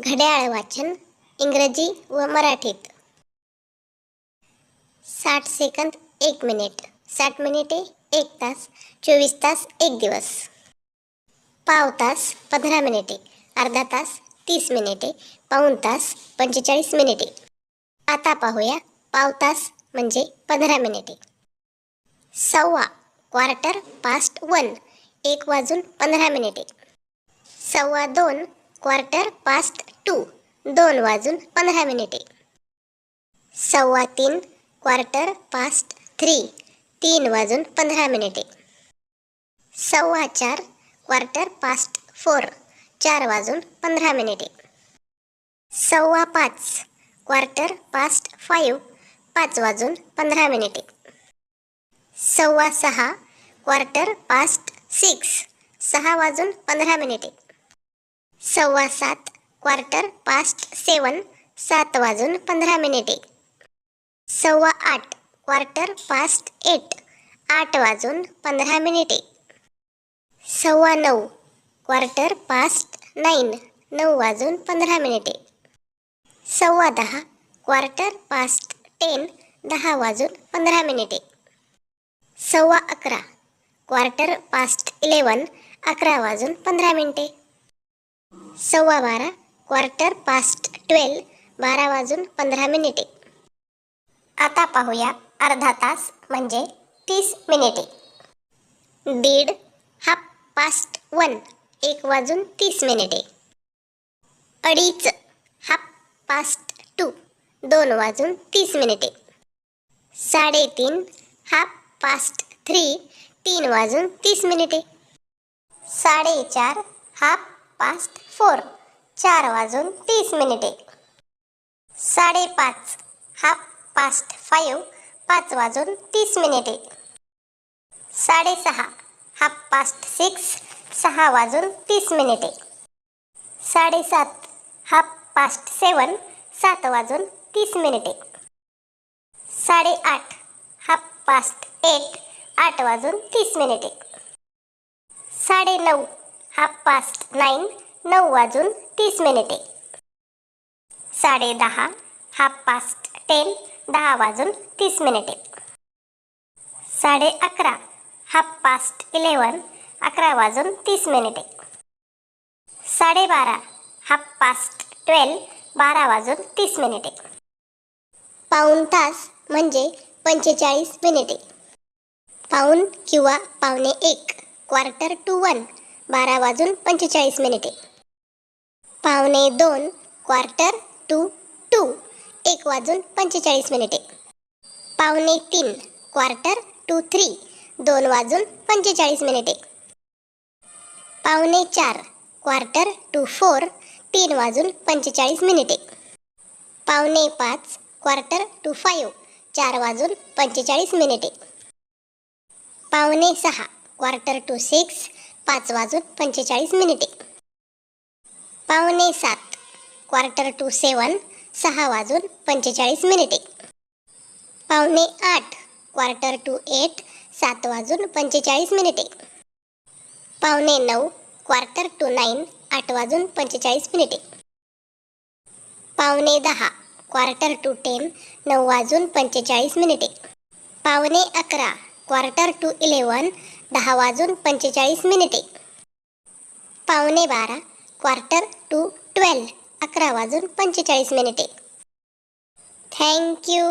घड्याळ वाचन इंग्रजी व मराठीत. साठ सेकंद एक मिनिट. साठ मिनिटे एक तास. चोवीस तास एक दिवस. पाव तास पंधरा मिनिटे. अर्धा तास तीस मिनिटे. पाऊण तास पंचेचाळीस मिनिटे. आता पाहूया पाव तास म्हणजे पंधरा मिनिटे. सव्वा क्वार्टर पास्ट वन. एक वाजून पंधरा मिनिटे. सव्वा दोन क्वार्टर पास्ट दोन वाजून पंधरा मिनिटे. सव्वा तीन क्वार्टर पास्ट थ्री तीन वाजून पंधरा मिनिटे. सव्वा चार क्वार्टर पास्ट फोर चार वाजून पंधरा मिनिटे. सव्वा पाच क्वार्टर पास्ट फाईव्ह पाच वाजून पंधरा मिनिटे. सव्वा सहा क्वार्टर पास्ट सिक्स सहा वाजून पंधरा मिनिटे. सव्वा सात क्वार्टर पास्ट सेवन सात वाजून पंधरा मिनिटे. सव्वा आठ क्वार्टर पास्ट एट आठ वाजून पंधरा मिनिटे. सव्वा नऊ क्वार्टर पास्ट नाईन नऊ वाजून पंधरा मिनिटे. सव्वा दहा क्वार्टर पास्ट टेन दहा वाजून पंधरा मिनिटे. सव्वा अकरा क्वार्टर पास्ट इलेवन अकरा वाजून पंधरा मिनिटे. सव्वा बारा क्वार्टर पास्ट ट्वेल्व बारा वाजून पंधरा मिनिटे. आता पाहूया अर्धा तास म्हणजे तीस मिनिटे. दीड हाफ पास्ट वन एक वाजून तीस मिनिटे. अडीच हाफ पास्ट टू दोन वाजून तीस मिनिटे. साडेतीन हाफ पास्ट थ्री तीन वाजून तीस मिनिटे. साडेचार हाफ पास्ट फोर चार वाजून तीस मिनिटे. साडेपाच. हाफ पास्ट फाईव्ह पाच वाजून तीस मिनिटे. साडेसहा. हाफ पास्ट सिक्स सहा वाजून तीस मिनिटे. साडेसात. हाफ पास्ट सेवन सात वाजून तीस मिनिटे. साडेआठ. हाफ पास्ट एट आठ वाजून तीस मिनिटे. साडेनऊ. हाफ पास्ट नाईन नऊ वाजून तीस मिनिटे. साडेदहा हाफ पास्ट टेन दहा वाजून तीस मिनिटे. साडे अकरा हाफ पास्ट इलेवन अकरा वाजून तीस मिनिटे. साडेबारा हाफ पास्ट ट्वेल्व बारा वाजून तीस मिनिटे. पाऊण तास म्हणजे पंचेचाळीस मिनिटे. पाऊण किंवा पावणे एक क्वार्टर टू वन बारा वाजून पंचेचाळीस मिनिटे. पावणे दोन क्वार्टर टू टू. एक वाजून पंचेचाळीस मिनिटे. पावणे तीन क्वार्टर टू थ्री. दोन वाजून पंचेचाळीस मिनिटे. पावणे चार क्वार्टर टू फोर. तीन वाजून पंचेचाळीस मिनिटे. पावणे पाच क्वार्टर टू फाईव्ह. चार वाजून पंचेचाळीस मिनिटे. पावणे सहा क्वार्टर टू सिक्स. पाच वाजून पंचेचाळीस मिनिटे. पावणे सात क्वार्टर टू सेवन सहा वाजून पंचेचाळीस मिनिटे. पावणे आठ क्वार्टर टू एट सात वाजून पंचेचाळीस मिनिटे. पावणे नऊ क्वार्टर टू नाईन आठ वाजून पंचेचाळीस मिनिटे. पावणे दहा क्वार्टर टू टेन नऊ वाजून पंचेचाळीस मिनिटे. पावणे अकरा क्वार्टर टू इलेवन दहा वाजून पंचेचाळीस मिनिटे. पावणे बारा क्वार्टर टू ट्वेल्व अकरा वाजून पंचेचाळीस मिनिटे थँक्यू